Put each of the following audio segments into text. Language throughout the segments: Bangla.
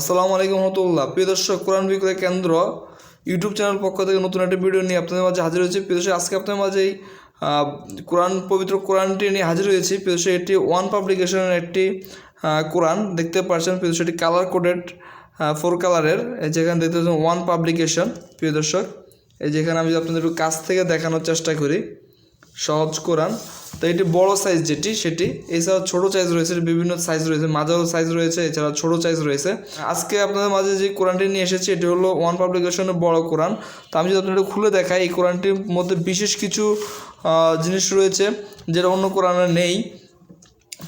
আসসালামু আলাইকুম রহমতুল্লাহ। প্রিয় দর্শক, কোরআন বিক্রয় কেন্দ্র ইউটিউব চ্যানেল পক্ষ থেকে নতুন একটা ভিডিও নিয়ে আপনাদের মাঝে হাজির হয়েছে। প্রিয় দর্শক, আজকে আপনাদের মাঝে এই কোরআন, পবিত্র কোরআনটি নিয়ে হাজির হয়েছি। প্রিয় দর্শক, এটি ওয়ান পাবলিকেশনের একটি কোরআন। দেখতে পাচ্ছেন প্রিয় দর্শক, এটি কালার কোডেড ফোর কালারের। এই যেখানে দেখতে পাচ্ছেন ওয়ান পাবলিকেশন। প্রিয় দর্শক, এই যেখানে আমি আপনাদের একটু কাছ থেকে দেখানোর চেষ্টা করি। সহজ কোরআন। তো এটি বড় সাইজ যেটি, সেটি। এছাড়া ছোটো সাইজ রয়েছে বিভিন্ন সাইজ রয়েছে, মাঝারো সাইজ রয়েছে এছাড়া ছোটো সাইজ রয়েছে। আজকে আপনাদের মাঝে যে কোরআনটি নিয়ে এসেছি, এটি হলো ওয়ান পাবলিকেশনের বড় কোরআন তো আমি যদি আপনাদের খুলে দেখাই, এই কোরআনটির মধ্যে বিশেষ কিছু জিনিস রয়েছে, যেটা অন্য কোরআনে নেই।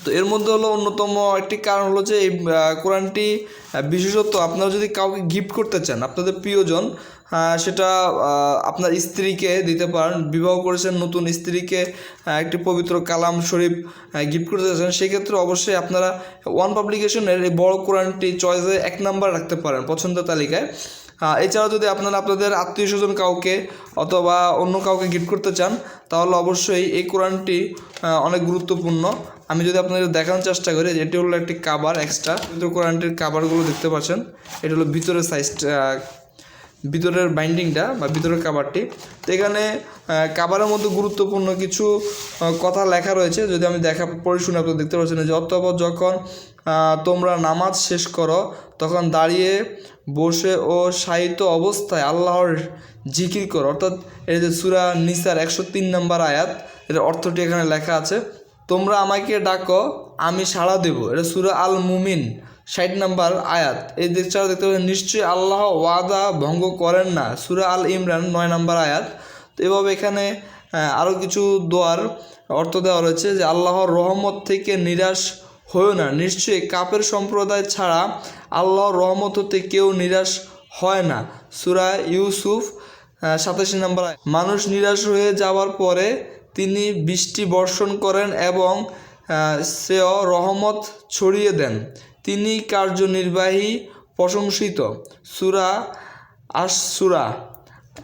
তো এর মধ্যে হলো অন্যতম একটি কারণ হলো যে এই কোরআনটি বিশেষত আপনারা যদি কাউকে গিফট করতে চান, আপনাদের প্রিয়জন সেটা আপনার স্ত্রীকে দিতে পারেন। বিবাহ করেছেন নতুন স্ত্রীকে একটি পবিত্র কালাম শরীফ গিফট করতে চান সেক্ষেত্রে অবশ্যই আপনারা ওয়ান পাবলিকেশনের এই বড় কোরআনটি চয়েসে এক নাম্বার রাখতে পারেন পছন্দের তালিকায়। এছাড়াও যদি আপনারা আপনাদের আত্মীয় স্বজন কাউকে অথবা অন্য কাউকে গিফট করতে চান, তাহলে অবশ্যই এই কোরআনটি অনেক গুরুত্বপূর্ণ। আমি যদি আপনাদের দেখানোর চেষ্টা করি এটি হলো একটি কাবার এক্সট্রা কিন্তু কোরআনটির কাবারগুলো দেখতে পাচ্ছেন, এটি হলো ভিতরের সাইজটা ভিতরের বাইন্ডিংটা বা ভিতরের কাবারটি তো এখানে কাবারের মধ্যে গুরুত্বপূর্ণ কিছু কথা লেখা রয়েছে। যদি আমি দেখা, পড়ে শুনে আপনারা দেখতে পাচ্ছেন যে অতঃপর যখন তোমরা নামাজ শেষ করো, তখন দাঁড়িয়ে বসে ও সাহিত্য অবস্থায় আল্লাহর জিকির করো। অর্থাৎ এই যে সুরা নিসার একশো তিন নম্বর আয়াত, এর অর্থটি এখানে লেখা আছে। তোমরা আমাকে ডাকো, আমি সাড়া দেব। এটা সুরা আল মুমিন ষাট নাম্বার আয়াত। এই দেখছাড়া দেখতে পাচ্ছেন, নিশ্চয়ই আল্লাহ ওয়াদা ভঙ্গ করেন না। সুরা আল ইমরান নয় নাম্বার আয়াত। তো এভাবে এখানে আরও কিছু দোয়ার অর্থ দেওয়া রয়েছে যে আল্লাহর রহমত থেকে নিরাশ হয়েও না। নিশ্চয়ই কাপের সম্প্রদায় ছাড়া আল্লাহর রহমত হতে কেউ নিরাশ হয় না। সুরা ইউসুফ সাতাশি নম্বর। মানুষ নিরাশ হয়ে যাওয়ার পরে তিনি বৃষ্টি বর্ষণ করেন এবং সেও রহমত ছড়িয়ে দেন। তিনি কার্যনির্বাহী প্রশংসিত। সুরা আশ সুরা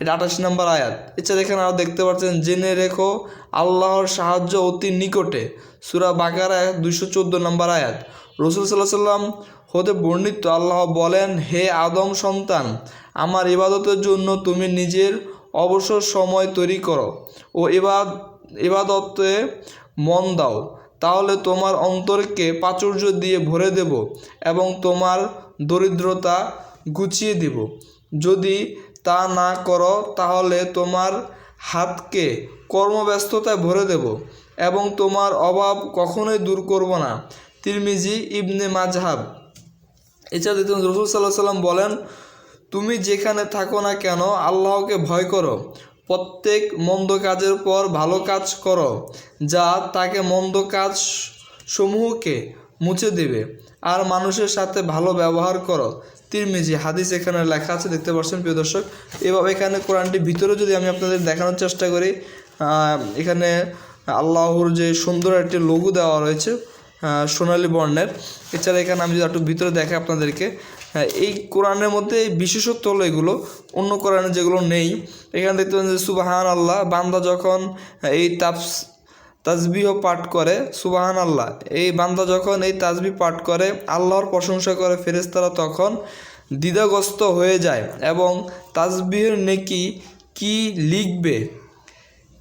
এটা আঠাশ নম্বর আয়াত। এছাড়া এখানে আরও দেখতে পাচ্ছেন, জেনে রেখো, আল্লাহর সাহায্য অতি নিকটে। সুরা বাকারা দুইশো চোদ্দ নম্বর আয়াত। রসুল সাল্লাহ সাল্লাম হতে বর্ণিত, আল্লাহ বলেন, হে আদম সন্তান, আমার ইবাদতের জন্য তুমি নিজের অবসর সময় তৈরি করো। ও এবাদ এবাদতে মন দাও, তাহলে তোমার অন্তরকে প্রাচুর্য দিয়ে ভরে দেব এবং তোমার দরিদ্রতা গুছিয়ে দেব। যদি তা না করো, তাহলে তোমার হাতকে কর্মব্যস্ততায় ভরে দেব এবং তোমার অভাব কখনোই দূর করব না। তিরমিজি, ইবনে মাজহাব। এছাড়া দেখুন রসুল সাল্লাহ সাল্লাম বলেন, তুমি যেখানে থাকো না কেন, আল্লাহকে ভয় করো। প্রত্যেক মন্দ কাজের পর ভালো কাজ করো, যা তাকে মন্দ কাজ সমূহকে মুছে দেবে। আর মানুষের সাথে ভালো ব্যবহার করো। তিরমিজি, হাদিস এখানে লেখা আছে, দেখতে পাচ্ছেন প্রিয় দর্শক। এভাবে এখানে কোরআনটি ভিতরে যদি আমি আপনাদের দেখানোর চেষ্টা করি এখানে আল্লাহর যে সুন্দর একটি লঘু দেওয়া রয়েছে সোনালী বর্ণের। এছাড়া এখানে আমি যদি একটু ভিতরে দেখাই আপনাদেরকে হ্যাঁ, এই কোরআনের মধ্যে বিশেষত্ব হলো এগুলো। অন্য কোরআনে যেগুলো নেই এখানে দেখতে পাচ্ছেন যে সুবাহান আল্লাহ বান্দা যখন এই তাপস তাজবিহ পাঠ করে সুবাহান আল্লাহ এই বান্দা যখন এই তাজবি পাঠ করে আল্লাহর প্রশংসা করে ফেরেশতারা তখন দ্বিধাগ্রস্ত হয়ে যায় এবং তাজবিহের নেকি কি লিখবে?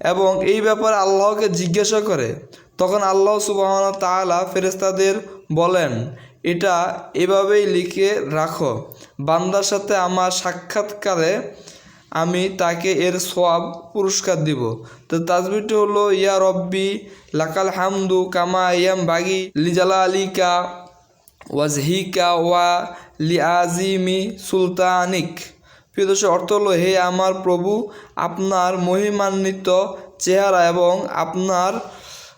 এবং এই ব্যাপারে আল্লাহকে জিজ্ঞাসা করে। তখন আল্লাহ সুবাহন তাআলা ফেরেস্তাদের বলেন এটা এভাবেই লিখে রাখো। বান্দার সাথে আমার সাক্ষাৎকারে আমি তাকে এর সব পুরস্কার দিব। তো তাজবিটি হলো, ইয়া রব্বি লাকাল হামদু কামা ইয়াম বাগি লিজালা আলিকা ওয়াজহিকা ওয়া লিআজিমি সুলতানিক। প্রিয় দর্শক, অর্থ হলো, হে আমার প্রভু, আপনার মহিমান্বিত চেহারা এবং আপনার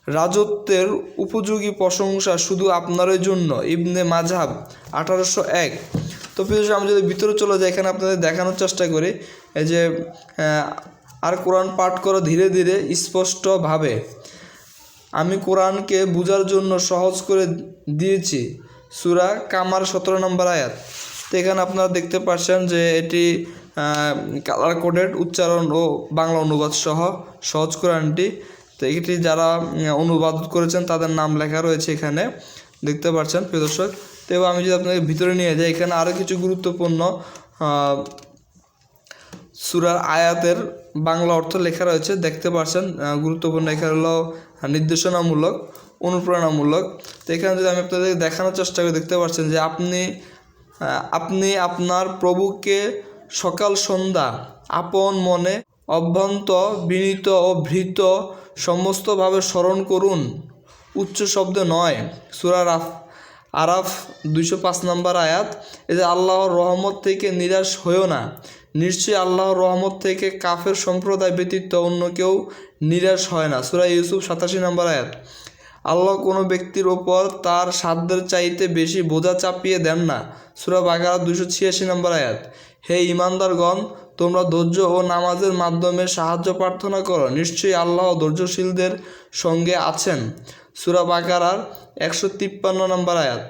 রাজত্বের উপযোগী প্রশংসা শুধু আপনারই জন্য। ইবনে মাঝহাব আঠারোশো এক। তো প্রিয় আমি যদি ভিতরে চলে যাই, এখানে আপনাদের দেখানোর চেষ্টা করি, এই যে আর কোরআন পাঠ করো ধীরে ধীরে স্পষ্টভাবে। আমি কোরআনকে বোঝার জন্য সহজ করে দিয়েছি, সুরা কামার সতেরো নম্বর আয়াত। তো এখানে আপনারা দেখতে পাচ্ছেন যে এটি কালার কোডেড উচ্চারণ ও বাংলা অনুবাদ সহ সহজ কোরআনটি। তো এটি যারা অনুবাদ করেছেন, তাদের নাম লেখা রয়েছে এখানে। দেখতে পাচ্ছেন, প্রিয় দর্শক। তো আমি যদি আপনাকে ভিতরে নিয়ে যাই, এখানে আরও কিছু গুরুত্বপূর্ণ সুরার আয়াতের বাংলা অর্থ লেখা রয়েছে। দেখতে পাচ্ছেন গুরুত্বপূর্ণ। এখানে হলো নির্দেশনামূলক, অনুপ্রেরণামূলক। তো এখানে যদি আমি আপনাদের দেখানোর চেষ্টা করি, দেখতে পাচ্ছেন যে আপনি আপনি আপনার প্রভুকে সকাল সন্ধ্যা আপন মনে অভ্যন্ত, বিনীত ও ভৃত সমস্তভাবে স্মরণ করুন। উচ্চ শব্দ নয়। সুরার আফ আরাফ দুইশো পাঁচ নম্বর আয়াত যে আল্লাহর রহমত থেকে নিরাশ হয়েও না। নিশ্চয়ই আল্লাহর রহমত থেকে কাফের সম্প্রদায় ব্যতীত অন্য কেউ নিরাশ হয় না। সুরা ইউসুফ সাতাশি নম্বর আয়াত। আল্লাহ কোনো ব্যক্তির ওপর তার সাধ্যের চাইতে বেশি বোঝা চাপিয়ে দেন না। সুরা বাগারা দুশো ছিয়াশি নম্বর আয়াত। হে ইমানদারগণ তোমরা ধৈর্য ও নামাজের মাধ্যমে সাহায্য প্রার্থনা করো। নিশ্চয়ই আল্লাহ ধৈর্যশীলদের সঙ্গে আছেন। সুরা বাকারার একশো তিপ্পান্ন নম্বর আয়াত।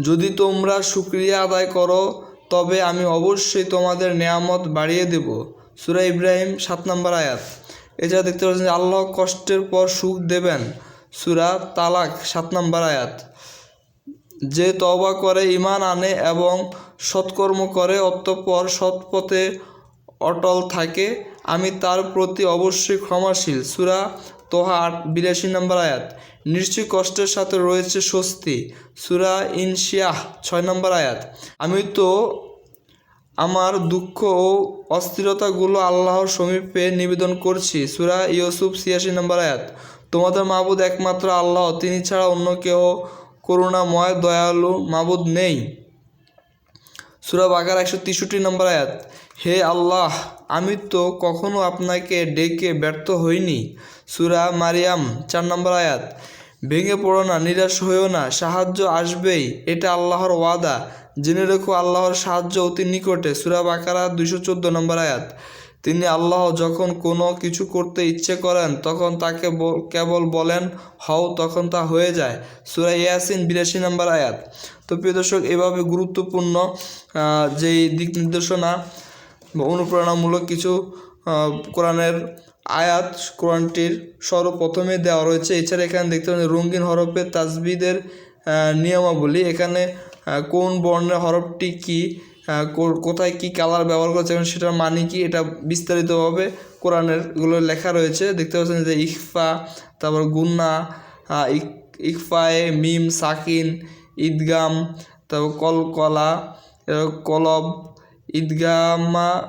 যদি তোমরা শুক্রিয়া আদায় করো, তবে আমি অবশ্যই তোমাদের নেয়ামত বাড়িয়ে দেব। সুরা ইব্রাহিম সাত নম্বর আয়াত। এছাড়া দেখতে পাচ্ছেন আল্লাহ কষ্টের পর সুখ দেবেন। সুরা তালাক, সাত নম্বর আয়াত। যে তওবা করে ইমান আনে এবং সৎকর্ম করে, অতঃপর সৎপথে অটল থাকে, আমি তার প্রতি অবশ্যই ক্ষমাশীল। সুরা তোহা আট, বিরাশি নম্বর আয়াত। নিশ্চয়ই কষ্টের সাথে রয়েছে স্বস্তি। সুরা ইনশিয়াহ, ছয় নম্বর আয়াত। আমি তো আমার দুঃখ ও অস্থিরতাগুলো আল্লাহর সমীপে নিবেদন করছি। সুরা ইউসুফ ছিয়াশি নম্বর আয়াত। তোমাদের মাবুদ একমাত্র আল্লাহ, তিনি ছাড়া অন্য কেউ করুণাময়, দয়ালু মাবুদ নেই। সুরা বাগার একশো তেষট্টি নম্বর আয়াত। হে আল্লাহ, আমি তো কখনো আপনাকে ডেকে ব্যর্থ হইনি। সুরা মারিয়াম চার নম্বর আয়াত। ভেঙে পড়ো না, নিরাশ হইও না, সাহায্য আসবেই, এটা আল্লাহর ওয়াদা। জেনে রেখো, আল্লাহর সাহায্য অতি নিকটে। সুরা বাকারা দুইশো চোদ্দ নম্বর আয়াত। তিনি আল্লাহ যখন কোনো কিছু করতে ইচ্ছে করেন, তখন তাকে বল- কেবল বলেন, হও তখন তা হয়ে যায়। সুরা ইয়াসিন বিরাশি নম্বর আয়াত। তো প্রিয় দর্শক, এভাবে গুরুত্বপূর্ণ যেই দিক নির্দেশনা অনুপ্রেরণামূলক কিছু কোরআনের আয়াত, কোরআনটির সর্বপ্রথমে দেওয়া রয়েছে। এছাড়া এখানে দেখতে পাচ্ছেন রঙিন হরফের তাজবিদের নিয়মাবলী। এখানে কোন বর্ণের হরফটি কি কোথায় কি কালার ব্যবহার করছে এবং সেটার মানে কি, এটা বিস্তারিতভাবে কোরআনেরগুলো লেখা রয়েছে। দেখতে পাচ্ছেন যে ইকফা তারপর গুন্না ইকফায়ে মিম, সাকিন, ঈদগাম, তারপর কলকলা কলব, ঈদগামা,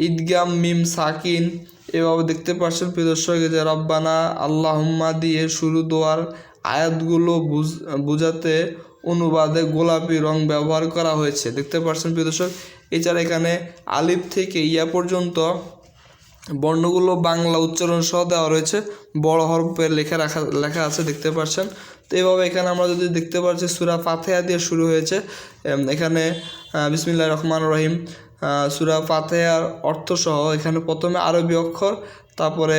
ঈদগাম, মিম, সাকিন, এভাবে দেখতে পাচ্ছেন প্রিয় দর্শক, যে রব্বানা আল্লাহুম্মা দিয়ে শুরু দোয়ার আয়াতগুলো বুঝ- বোঝাতে অনুবাদে গোলাপি রং ব্যবহার করা হয়েছে। দেখতে পাচ্ছেন প্রিয় দর্শক, এছাড়া এখানে আলিফ থেকে ইয়া পর্যন্ত বর্ণগুলো বাংলা উচ্চারণ সহ দেওয়া রয়েছে। বড় হরফে লেখা রাখা, লেখা আছে, দেখতে পাচ্ছেন। তো এইভাবে এখানে আমরা যদি দেখতে পাচ্ছি, সুরা ফাতেহা দিয়ে শুরু হয়েছে। এখানে বিসমিল্লাহ রহমান রহিম সুরা ফাতেহার অর্থ সহ এখানে প্রথমে আরবি অক্ষর, তারপরে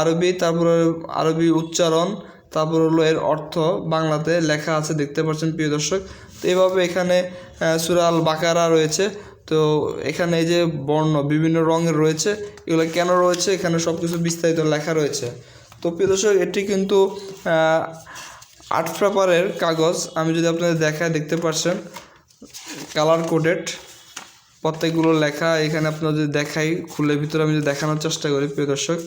আরবি তারপরে আরবি উচ্চারণ তারপর হলো এর অর্থ বাংলাতে লেখা আছে, দেখতে পাচ্ছেন প্রিয় দর্শক। তো এইভাবে এখানে সুরাল বাকারা রয়েছে। তো এখানে এই যে বর্ণ, বিভিন্ন রঙের রয়েছে, এগুলো কেন রয়েছে, এখানে সব কিছু বিস্তারিত লেখা রয়েছে। তো প্রিয় দর্শক, এটি কিন্তু আর্ট পেপারের কাগজ। আমি যদি আপনাদের দেখায় দেখতে পাচ্ছেন, কালার কোডেড, প্রত্যেকগুলো লেখা। এখানে আপনার যদি দেখাই, খুলে ভিতরে আমি যদি দেখানোর চেষ্টা করি, প্রিয় দর্শক।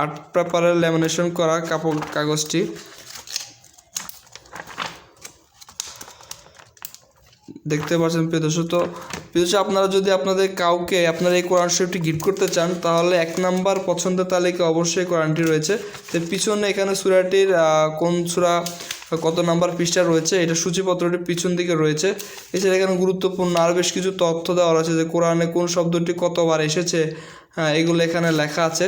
আর্ট পেপারের ল্যামিনেশন করা কাপড় কাগজটি। দেখতে পাচ্ছেন প্রিয় দর্শক, তো প্রিয় দর্শক, আপনারা যদি আপনাদের কাউকে, আপনারা এই কোরআন শরীফটি গিফট করতে চান, তাহলে এক নাম্বার পছন্দের তালিকা অবশ্যই কোরআনটি রয়েছে। তো পিছনে এখানে সুরাটির কোন সুরা, কত নাম্বার পৃষ্ঠা রয়েছে, এটা সূচিপত্রটি পিছন দিকে রয়েছে। এছাড়া এখানে গুরুত্বপূর্ণ আরও বেশ কিছু তথ্য দেওয়া রয়েছে যে কোরআনে কোন শব্দটি কতবার এসেছে হ্যাঁ এগুলো এখানে লেখা আছে।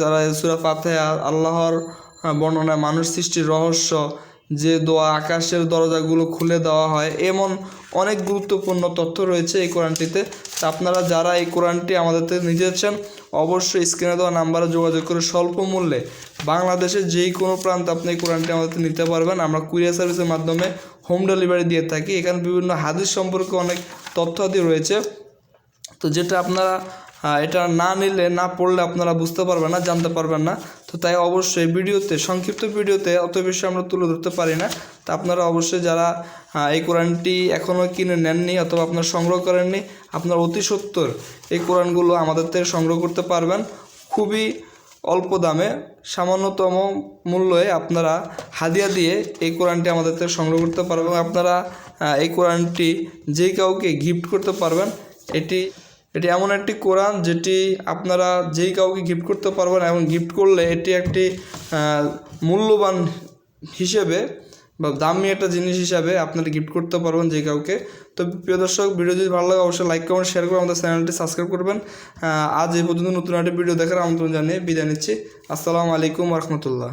যারা সুরা ফাতে আল্লাহর আহ, বর্ণনায় মানুষ সৃষ্টির রহস্য যে দোয়া আকাশের দরজাগুলো খুলে দেওয়া হয় এমন অনেক গুরুত্বপূর্ণ তথ্য রয়েছে এই কোরআনটিতে। আপনারা যারা এই কোরআনটি আমাদের নিতে চাচ্ছেন অবশ্যই স্ক্রিনে দেওয়া নাম্বারে যোগাযোগ করে স্বল্প মূল্যে বাংলাদেশের যেই কোনো প্রান্ত আপনি এই কোরআনটি আমাদের নিতে পারবেন। আমরা কুরিয়ার সার্ভিসের মাধ্যমে হোম ডেলিভারি দিয়ে থাকি। এখানে বিভিন্ন হাদিস সম্পর্কে অনেক তথ্য তথ্যাদি রয়েছে। তো যেটা আপনারা এটা না নিলে, না পড়লে আপনারা বুঝতে পারবেন না, জানতে পারবেন না। তো তাই অবশ্যই ভিডিওতে, সংক্ষিপ্ত ভিডিওতে অত বেশি আমরা তুলে ধরতে পারি না। তা আপনারা অবশ্যই যারা এই কোরআনটি এখনও কিনে নেননি অথবা আপনারা সংগ্রহ করেননি, আপনারা অতি সত্তর এই কোরআনগুলো আমাদের থেকে সংগ্রহ করতে পারবেন। খুবই অল্প দামে, সামান্যতম মূল্যে আপনারা হাদিয়া দিয়ে এই কোরআনটি আমাদের থেকে সংগ্রহ করতে পারবেন আপনারা এই কোরআনটি যে কাউকে গিফট করতে পারবেন, এটি এটি এমন একটি কোরআন যেটি আপনারা যেই কাউকে গিফট করতে পারবেন এবং গিফট করলে এটি একটি মূল্যবান হিসেবে বা দামি একটা জিনিস হিসাবে আপনারা গিফট করতে পারবেন যে কাউকে। তো প্রিয় দর্শক, ভিডিও যদি ভালো লাগে অবশ্যই লাইক কমেন্ট শেয়ার করে আমাদের চ্যানেলটি সাবস্ক্রাইব করবেন। আজ এই পর্যন্ত নতুন একটা ভিডিও দেখার আমন্ত্রণ জানিয়ে বিদায় নিচ্ছি। আসসালামু আলাইকুম রহমতুল্লাহ।